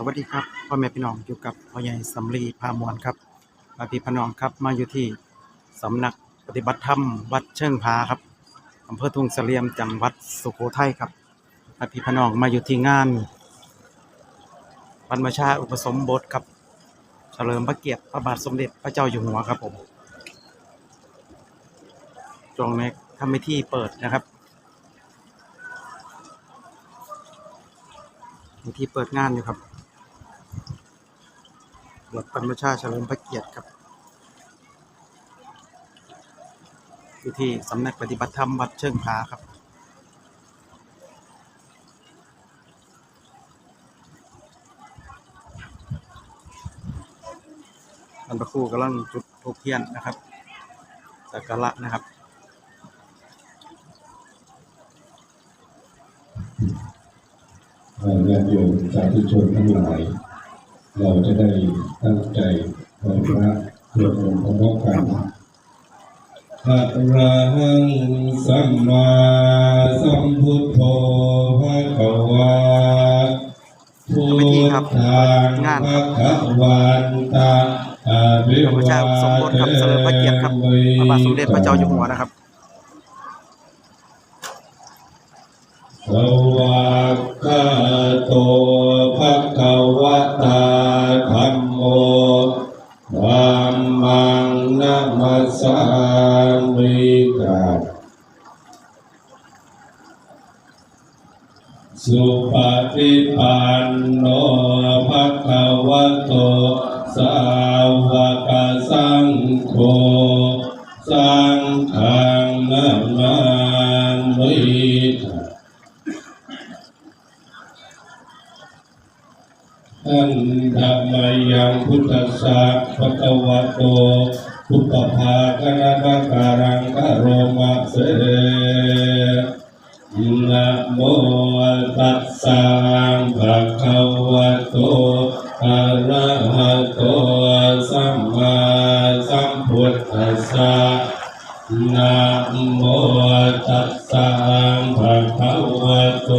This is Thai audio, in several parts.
สวัสดีครับพ่อแม่พี่น้องอยู่กับพ่อใหญ่สำลีพามวลครับมาพี่พน้องครับมาอยู่ที่สำนักปฏิบัติธรรมวัดเชิงพาครับอำเภอทุ่งเสลียมจังหวัดสุโขทัยครับมาพี่พน้องมาอยู่ที่งานบรรพชาอุปสมบทครับเฉลิมพระเกียรติพระบาทสมเด็จพระเจ้าอยู่หัวครับผมตรงในทำพิธีเปิดนะครับที่เปิดงานอยู่ครับ วชบรรพชาเฉลิมพระเกียรติครับอยู่ที่สำนักปฏิบัติธรรมวัดเชิงพาครับบรรพครูกำลังจุดธูปเทียนนะครับสักการะนะครับญาติโยมสาธุชนทั้งหลาย เราจะได้ตั้งใจไหว้พระสวดมนต์พร้อมกันอะระหังสัมมาสัมพุทโธภะคะวาพุทธังงานภะคะวันตาอะภิพระพุทธเจ้าสมบูรณ์ครับเฉลิมพระเกียรติครับพระบาทสมเด็จพระเจ้าอยู่หัวนะครับสวากขาโต สามิกาสุปฏิปันโนภะคะวะโต สาวกสังโฆ สังฆังนามามิกาท่านธรรมยังพุทธสสะภะคะวะโต พุทธภาคณะการังกโรมะเสนะโมตัสสะภะคะวะโตอะระหะโตสัมมาสัมพุทธัสสะนะโมตัสสะภะคะวะโต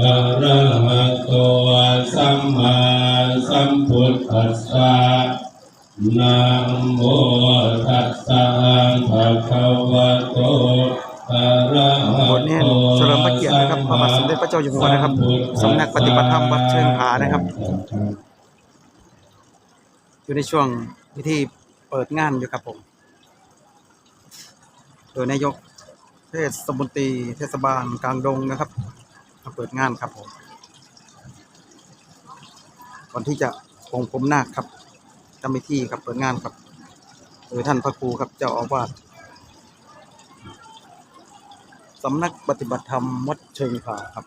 อะระหะโตสัมมาสัมพุทธัสสะ นะโมตัสสะภะคะวะโตอะระหะบทนี้โตเฉลิมพระเกียรตินะครับพระบาทสมเด็จพระเจ้าอยู่หัวนะครับสำนักปฏิบัติธรรมวัดเชิงผานะครับ อยู่ในช่วงพิธีเปิดงานอยู่ครับผม โดยนายกเทศมนตรีเทศบาลกลางดงนะครับมาเปิดงานครับผมก่อนที่จะปงผมนาคครับ ทำพิธีครับเปิดงานครับโดยท่านพระครูครับเจ้าอาวาสสำนักปฏิบัติธรรมวัดเชิงผาครับ